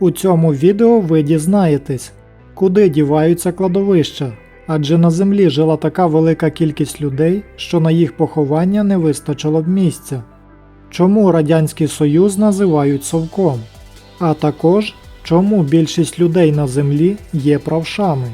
У цьому відео ви дізнаєтесь, куди діваються кладовища, адже на землі жила така велика кількість людей, що на їх поховання не вистачило б місця. Чому Радянський Союз називають совком? А також чому більшість людей на землі є правшами?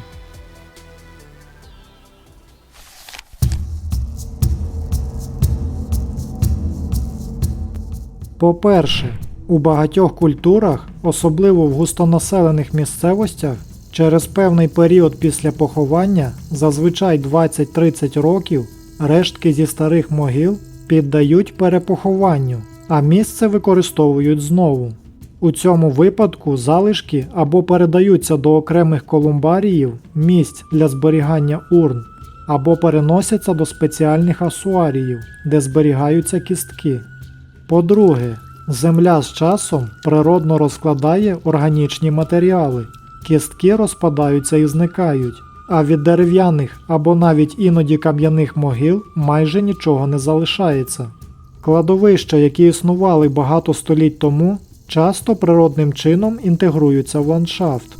По-перше, у багатьох культурах, особливо в густонаселених місцевостях, через певний період після поховання, зазвичай 20-30 років, рештки зі старих могил піддають перепохованню, а місце використовують знову. У цьому випадку залишки або передаються до окремих колумбаріїв місць для зберігання урн, або переносяться до спеціальних асуаріїв, де зберігаються кістки. По-друге, земля з часом природно розкладає органічні матеріали, кістки розпадаються і зникають, а від дерев'яних або навіть іноді кам'яних могил майже нічого не залишається. Кладовища, які існували багато століть тому, часто природним чином інтегруються в ландшафт.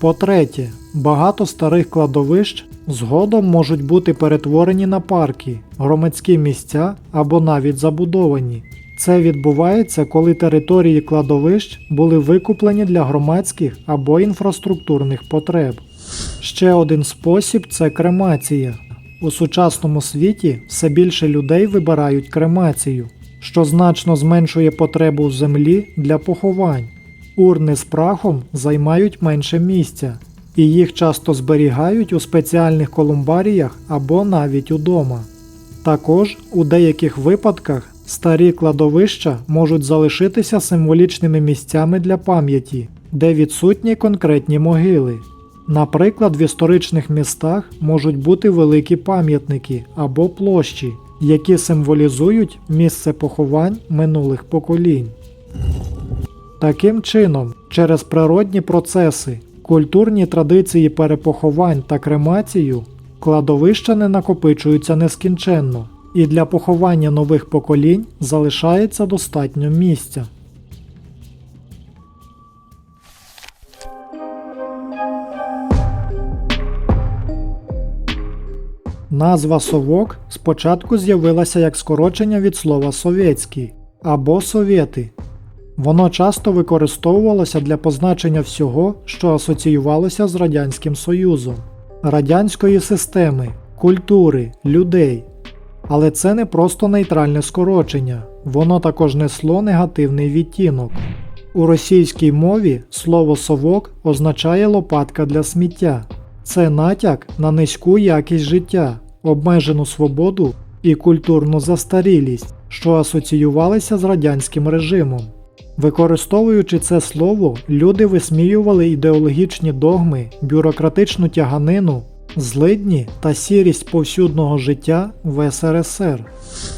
По-третє, багато старих кладовищ згодом можуть бути перетворені на парки, громадські місця або навіть забудовані. Це відбувається, коли території кладовищ були викуплені для громадських або інфраструктурних потреб. Ще один спосіб це кремація. У сучасному світі все більше людей вибирають кремацію, що значно зменшує потребу в землі для поховань. Урни з прахом займають менше місця, і їх часто зберігають у спеціальних колумбаріях або навіть удома. Також у деяких випадках старі кладовища можуть залишитися символічними місцями для пам'яті, де відсутні конкретні могили. Наприклад, в історичних містах можуть бути великі пам'ятники або площі, які символізують місце поховань минулих поколінь. Таким чином, через природні процеси, культурні традиції перепоховань та кремацію, кладовища не накопичуються нескінченно, і для поховання нових поколінь залишається достатньо місця. Назва совок спочатку з'явилася як скорочення від слова совєтський або совєти. Воно часто використовувалося для позначення всього, що асоціювалося з Радянським Союзом, радянської системи, культури, людей. Але це не просто нейтральне скорочення, воно також несло негативний відтінок. У російській мові слово совок означає лопатка для сміття. Це натяк на низьку якість життя, обмежену свободу і культурну застарілість, що асоціювалися з радянським режимом. Використовуючи це слово, люди висміювали ідеологічні догми, бюрократичну тяганину, злидні та сірість повсюдного життя в СРСР.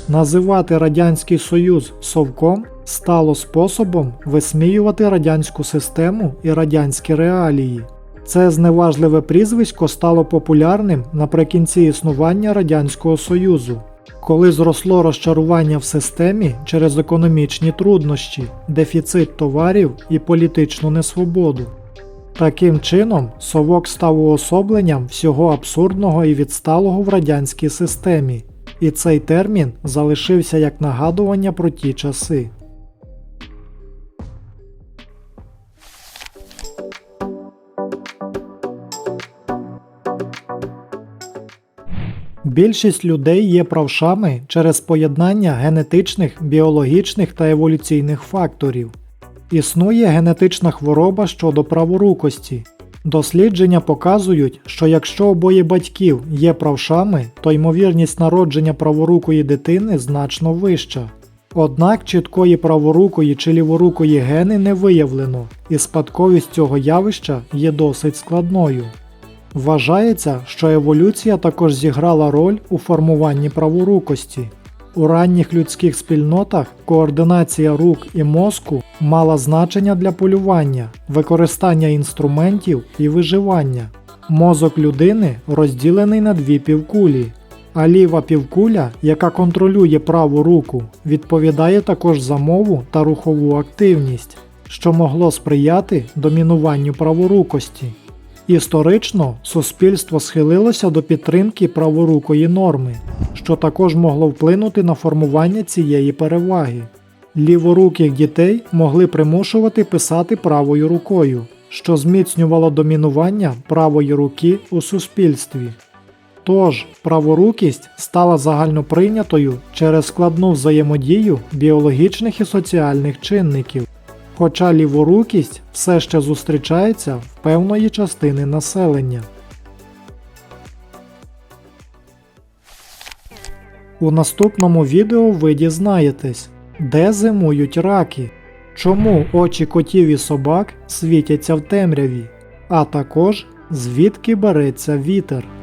Називати Радянський Союз совком стало способом висміювати радянську систему і радянські реалії. Це зневажливе прізвисько стало популярним наприкінці існування Радянського Союзу, коли зросло розчарування в системі через економічні труднощі, дефіцит товарів і політичну несвободу. Таким чином, совок став уособленням всього абсурдного і відсталого в радянській системі, і цей термін залишився як нагадування про ті часи. Більшість людей є правшами через поєднання генетичних, біологічних та еволюційних факторів. Існує генетична хвороба щодо праворукості. Дослідження показують, що якщо обоє батьків є правшами, то ймовірність народження праворукої дитини значно вища. Однак чіткої праворукої чи ліворукої гени не виявлено, і спадковість цього явища є досить складною. Вважається, що еволюція також зіграла роль у формуванні праворукості. У ранніх людських спільнотах координація рук і мозку мала значення для полювання, використання інструментів і виживання. Мозок людини розділений на дві півкулі, а ліва півкуля, яка контролює праву руку, відповідає також за мову та рухову активність. що могло сприяти домінуванню праворукості. Історично суспільство схилилося до підтримки праворукої норми, що також могло вплинути на формування цієї переваги. Ліворуких дітей могли примушувати писати правою рукою, що зміцнювало домінування правої руки у суспільстві. Тож праворукість стала загальноприйнятою через складну взаємодію біологічних і соціальних чинників, хоча ліворукість все ще зустрічається в певної частини населення. У наступному відео ви дізнаєтесь, де зимують раки, чому очі котів і собак світяться в темряві, а також звідки береться вітер.